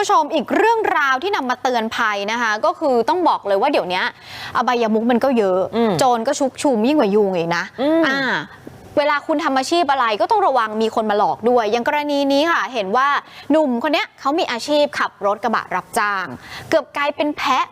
ผู้ชมอีกเรื่องราวที่นำมาเตือนภัยนะคะ ก็คือต้องบอกเลยว่าเดี๋ยวนี้อบายมุกมันก็เยอะอืมโจรก็ชุกชุมยิ่งกว่ายุงอีกนะอืมอ่าเวลาคุณทำอาชีพอะไรก็ต้องระวังมีคนมาหลอกด้วย อย่างกรณีนี้ค่ะ เห็นว่าหนุ่มคนเนี้ยเขามีอาชีพขับรถกระบะรับจ้าง เกือบกลายเป็นแพะ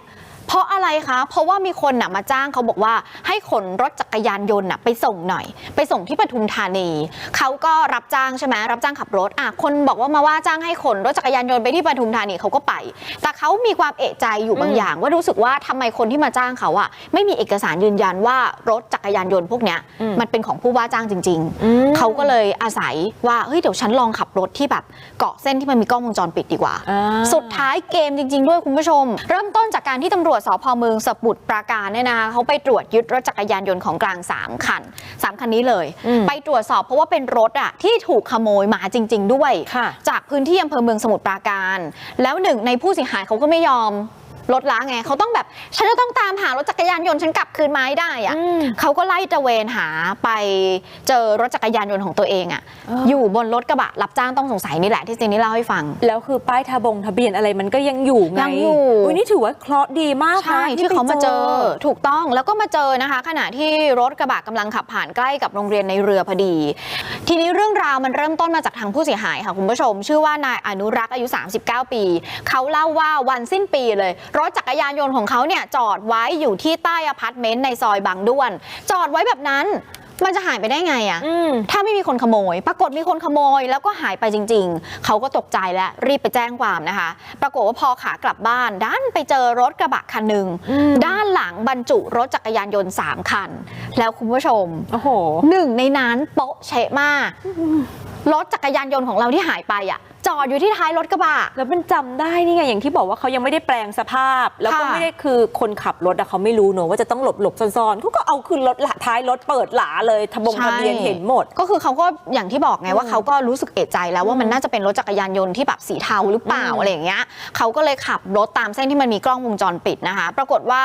เพราะอะไรคะ เพราะว่ามีคนน่ะมาจ้างเขาบอกว่าให้ขนรถจักรยานยนต์น่ะไปส่งหน่อย ไปส่งที่ปทุมธานีเขาก็รับจ้างใช่ไหมรับจ้างขับรถอะคนบอกว่ามาว่าจ้างให้ขนรถจักรยานยนต์ไปที่ปทุมธานีเขาก็ไป แต่เขามีความเอะใจอยู่บางอืมอย่าง ว่ารู้สึกว่าทำไมคนที่มาจ้างเขาอะไม่มีเอกสารยืนยันว่ารถจักรยานยนต์พวกเนี้ยอืมมันเป็นของผู้ว่าจ้างจริงอืมๆเขาก็เลยอาศัยว่าเฮ้ยเดี๋ยวฉันลองขับรถที่แบบเกาะเส้นที่มันมีกล้องวงจรปิดดีกว่าอ่าสุดท้ายเกมจริง ๆ ด้วยคุณผู้ชม เริ่มต้นจากการที่ตำรวจสพเมืองสมุทรปราการเนี่ยนะคะเขาไปตรวจยึดรถจักรยานยนต์ของกลาง 3 คัน 3 คันนี้เลยอืมไปตรวจสอบเพราะว่าเป็นรถอะที่ถูกขโมยมาจริง ๆ ด้วยค่ะจากพื้นที่อำเภอเมืองสมุทรปราการ แล้วหนึ่งในผู้เสียหายเขาก็ไม่ยอม ลดละไงเขาต้องแบบฉันจะต้องตามหารถจักรยานยนต์ฉันกลับคืนมาให้ได้อะอืมเขาก็ไล่ตระเวนหาไปเจอรถจักรยานยนต์ของตัวเองอะอ๋อออยู่บนรถกระบะรับจ้างต้องสงสัยนี่แหละที่เจนนี่เล่าให้ฟัง แล้วคือป้ายทะบงทะเบียนอะไรมันก็ยังอยู่ไงยังอยู่ยนี่ถือว่าเคราะห์ดีมากนะใช่ที่เขามาเจอถูกต้องแล้วก็มาเจอนะคะ ขณะที่รถกระบะกำลังขับผ่านใกล้กับโรงเรียนในเรือพอดี ทีนี้เรื่องราวมันเริ่มต้นมาจากทางผู้เสียหายค่ะคุณผู้ชม ชื่อว่านายอนุรักษ์อายุ 39 ปี เขาเล่าว่าวันสิ้นปีเลยรถจักรยานยนต์ของเขาเนี่ยจอดไว้อยู่ที่ใต้อพาร์ตเมนต์ในซอยบางด้วน จอดไว้แบบนั้นมันจะหายไปได้ไงอะอืมถ้าไม่มีคนขโมย ปรากฏมีคนขโมยแล้วก็หายไปจริง ๆ เขาก็ตกใจและรีบไปแจ้งความนะคะ ปรากฏว่าพอขากลับบ้านด้านไปเจอรถกระบะคันหนึ่งอืมด้านหลังบรรจุรถจักรยานยนต์ 3 คัน แล้วคุณผู้ชม โอ้โหหนึ่งในนั้นโป๊ะเชะมากรถจักรยานยนต์ของเราที่หายไปอะ จอดอยู่ที่ท้ายรถกระบะ แล้วมันจำได้นี่ไงอย่างที่บอกว่าเขายังไม่ได้แปลงสภาพ แล้วก็ค่ะ ไม่ได้คือคนขับรถอะเขาไม่รู้เนอะว่าจะต้องหลบหลบๆซ่อนๆเขาก็เอาขึ้นรถละท้ายรถเปิดหลาเลยทะบงใช่ทะเบียนเห็นหมด ก็คือเขาก็อย่างที่บอกไงว่าอืมเขาก็รู้สึกเอะใจแล้วว่ามันอืมน่าจะเป็นรถจักรยานยนต์ที่แบบสีเทาหรือเปล่าอืม อะไรอย่างเงี้ยเขาก็เลยขับรถตามเส้นที่มันมีกล้องวงจรปิดนะคะ ปรากฏว่า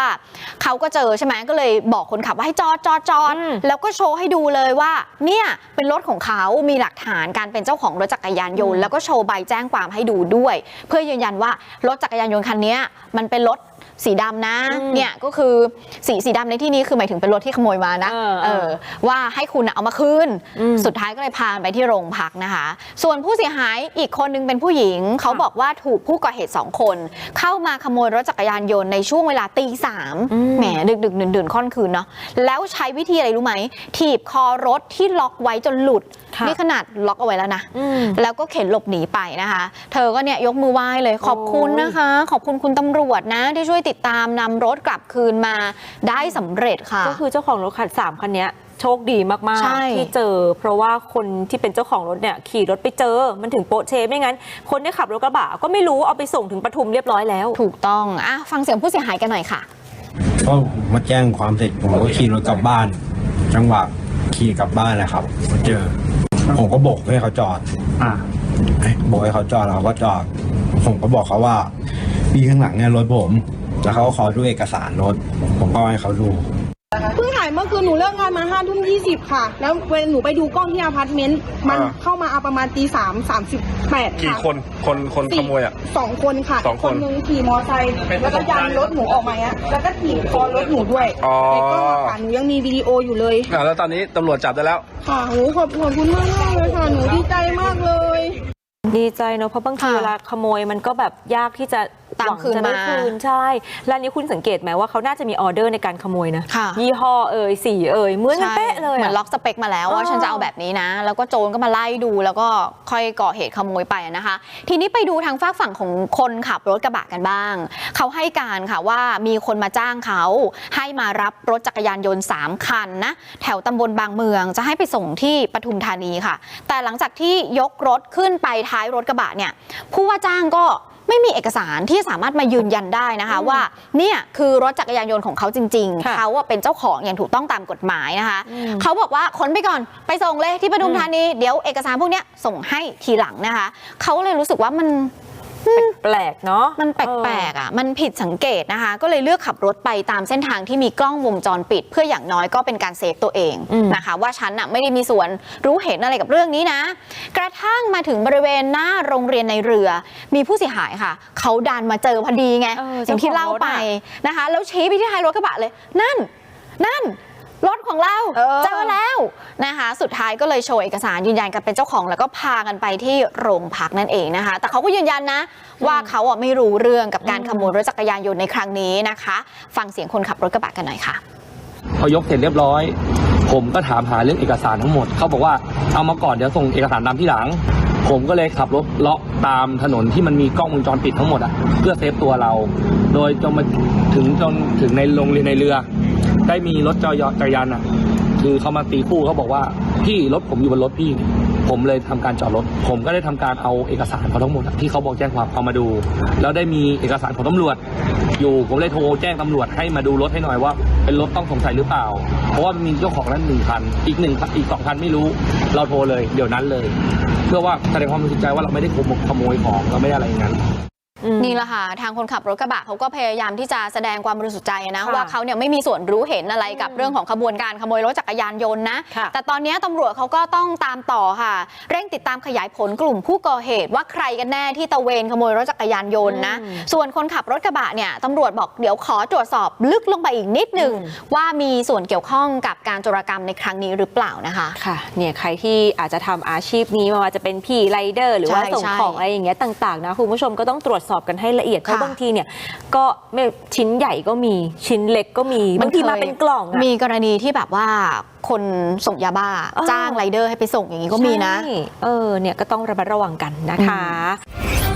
เขาก็เจอใช่ไหมก็เลยบอกคนขับว่าให้จอดจอดจอดอืมแล้วก็โชว์ให้ดูเลยว่า เนี่ยเป็นรถของเขามีหลักฐานการเป็นเจ้าของรถจักรยานยนต์แล้วก็โชว์ใบแจ้งความให้ดูด้วย เพื่อยืนยันว่ารถจักรยานยนต์คันนี้มันเป็นรถ สีดำนะอืมเนี่ยก็คือสีสีดำในที่นี้คือหมายถึงเป็นรถที่ขโมยมานะเออเออเออว่าให้คุณน่ะเอามาคืนอืมสุดท้ายก็เลยพาไปที่โรงพักนะคะ ส่วนผู้เสียหายอีกคนนึงเป็นผู้หญิง เขาบอกว่าถูกผู้ก่อเหตุสองคน เข้ามาขโมยรถจักรยานยนต์ในช่วงเวลาตีสามอืมแหมดึกดึกดื่นดื่นๆค่อนคืนเนาะแล้วใช้วิธีอะไรรู้ไหมถีบคอรถที่ล็อกไว้จนหลุดค่ะนี่ขนาดล็อกเอาไว้แล้วนะอืมแล้วก็เข็นหลบหนีไปนะคะ เธอก็เนี่ยยกมือไหว้เลยขอบคุณนะคะ ขอบคุณคุณตำรวจนะที่ช่วยติดตามนำรถกลับคืนมาได้สำเร็จค่ะ ก็คือเจ้าของรถคันสามคันเนี้ยโชคดีมากใช่ๆที่เจอ เพราะว่าคนที่เป็นเจ้าของรถเนี่ยขี่รถไปเจอมันถึงโป๊ะเชไม่งั้น คนที่ขับรถกระบะก็ไม่รู้เอาไปส่งถึงปทุมเรียบร้อยแล้ว ถูกต้องอะฟังเสียงผู้เสียหายกันหน่อยค่ะก็มาแจ้งความเสร็จผมก็ขี่รถกลับบ้าน จังหวะขี่กลับบ้านนะครับมาเจอ ผมก็โบกให้เขาจอด อ่าเอ้ยโบกให้เขาจอดแล้วเขาก็จอด ผมก็บอกเขาว่าพี่ข้างหลังเนี่ยรถผม แล้วเขาก็ขอดูเอกสารรถผมก็ให้เขาดูเพิ่งถ่ายเมื่อคืนหนูเลิกงานมาห้าทุ่มยี่สิบค่ะ แล้วเวลาหนูไปดูกล้องที่อพาร์ตเมนต์มันอ่าเข้ามาเอาประมาณตีสามสามสิบแปดกี่ค่ะคนคนคนขโมยอะสองคนค่ะสองคนหนึงขี่มอไซค์แล้วก็ยันรถหนูออกมาเนี้ยแล้วก็ถีบคอรถหนูด้วยอ๋อในกล้องอะค่ะหนูยังมีวิดีโออยู่เลยอ่าแล้วตอนนี้ตำรวจจับได้แล้วค่ะโหขอบขอบคุณมากมากๆเลยค่ะหนูดีใจมากเลย ดีใจเนอะเพราะบางทีค่ะเวลาขโมยมันก็แบบยากที่จะ ตามหวังคืนจะได้มาคืนใช่แล้วอันนี้คุณสังเกตไหมว่าเขาน่าจะมีออเดอร์ในการขโมยนะค่ะยี่ห้อเอ่ยสีเอ่ยเหมือนกันใช่เป๊ะเลยเหมือนอะล็อกสเปคมาแล้วว่าอ๋อฉันจะเอาแบบนี้นะ แล้วก็โจรก็มาไล่ดูแล้วก็ค่อยก่อเหตุขโมยไปอะนะคะ ทีนี้ไปดูทางฝากฝั่งของคนขับรถกระบะกันบ้าง เขาให้การค่ะว่ามีคนมาจ้างเขาให้มารับรถจักรยานยนต์ 3 คันนะแถวตำบลบางเมืองจะให้ไปส่งที่ปทุมธานีค่ะ แต่หลังจากที่ยกรถขึ้นไปท้ายรถกระบะเนี่ยผู้ว่าจ้างก็ ไม่มีเอกสารที่สามารถมายืนยันได้นะคะว่าเนี่ยคือรถจักรยานยนต์ของเขาจริงๆค่ะเขาอะเป็นเจ้าของอย่างถูกต้องตามกฎหมายนะคะอืมเขาบอกว่าขนไปก่อนไปส่งเลยที่ปทุมธานีเดี๋ยวเอกสารพวกเนี้ยส่งให้ทีหลังนะคะ เขาเลยรู้สึกว่ามัน แปลกๆเนาะมันแปลกๆอะมันผิดสังเกตนะคะ ก็เลยเลือกขับรถไปตามเส้นทางที่มีกล้องวงจรปิด เพื่ออย่างน้อยก็เป็นการเซฟตัวเองอืมนะคะ ว่าฉันอะไม่ได้มีส่วนรู้เห็นอะไรกับเรื่องนี้นะ กระทั่งมาถึงบริเวณหน้าโรงเรียนในเรือ มีผู้เสียหายค่ะ เขาดันมาเจอพอดีไงเอออย่างที่เล่าไปเจ้าของรถอะนะคะ แล้วชี้ไปที่ท้ายรถกระบะเลย นั่น นั่นรถของเราเออเจอ แล้วนะคะ สุดท้ายก็เลยโชว์เอกสารยืนยันกันเป็นเจ้าของ แล้วก็พากันไปที่โรงพักนั่นเองนะคะ แต่เขาก็ยืนยันนะ ว่าเขาอะไม่รู้เรื่องกับการขโมยรถจักรยานยนต์ในครั้งนี้นะคะ ฟังเสียงคนขับรถกระบะกันหน่อยค่ะ พอยกเสร็จเรียบร้อย ผมก็ถามหาเรื่องเอกสารทั้งหมด เขาบอกว่าเอามาก่อนเดี๋ยวส่งเอกสารตามที่หลัง ผมก็เลยขับรถเลาะตามถนนที่มันมีกล้องวงจรปิดทั้งหมดอะเพื่อเซฟตัวเรา โดยจนมาถึงจนถึงในโรงเรียนในเรือ ได้มีรถจอยจักรยานอะ คือเขามาตีคู่เขาบอกว่าพี่รถผมอยู่บนรถพี่ ผมเลยทำการจอดรถ ผมก็ได้ทำการเอาเอกสารเขาทั้งหมดที่เขาบอกแจ้งความเอามาดู แล้วได้มีเอกสารของตำรวจ อยู่ผมเลยโทรแจ้งตำรวจให้มาดูรถให้หน่อยว่า เป็นรถต้องสงสัยหรือเปล่า เพราะว่ามีเจ้าของนั้นหนึ่งคัน อีกหนึ่งอีกสองคันไม่รู้ เราโทรเลย เดี๋ยวนั้นเลย เพื่อว่าแสดงความบริสุทธิ์ใจว่าเราไม่ได้ขโมยขโมยของเราไม่ได้อะไรอย่างนั้น นี่แหละค่ะทางคนขับรถกระบะเขาก็พยายามที่จะแสดงความบริสุทธิ์ใจนะค่ะว่าเขาเนี่ยไม่มีส่วนรู้เห็นอะไรกับอืมเรื่องของขบวนการขโมยรถจักรยานยนต์นะค่ะแต่ตอนนี้ตำรวจเขาก็ต้องตามต่อค่ะ เร่งติดตามขยายผลกลุ่มผู้ก่อเหตุว่าใครกันแน่ที่ตะเวนขโมยรถจักรยานยนต์นะอืมส่วนคนขับรถกระบะเนี่ยตำรวจบอกเดี๋ยวขอตรวจสอบลึกลงไปอีกนิดหนึ่งอืมว่ามีส่วนเกี่ยวข้องกับการโจรกรรมในครั้งนี้หรือเปล่านะคะค่ะเนี่ยใครที่อาจจะทำอาชีพนี้ไม่ว่าจะเป็นพี่ไรเดอร์ หรือว่าใช่ส่งใช่ของอะไรอย่างเงี้ยต่างๆนะคุณผู้ชมก็ต้องตรวจสอบกันให้ละเอียดเพราะค่ะบางทีเนี่ยก็ไม่ชิ้นใหญ่ก็มีชิ้นเล็กก็มีบางทีมาเป็นกล่องอะมีกรณีที่แบบว่าคนส่งยาบ้าเออจ้างไรเดอร์ให้ไปส่งอย่างนี้ก็มีนะใช่เออเนี่ยก็ต้องระมัดระวังกันนะคะอื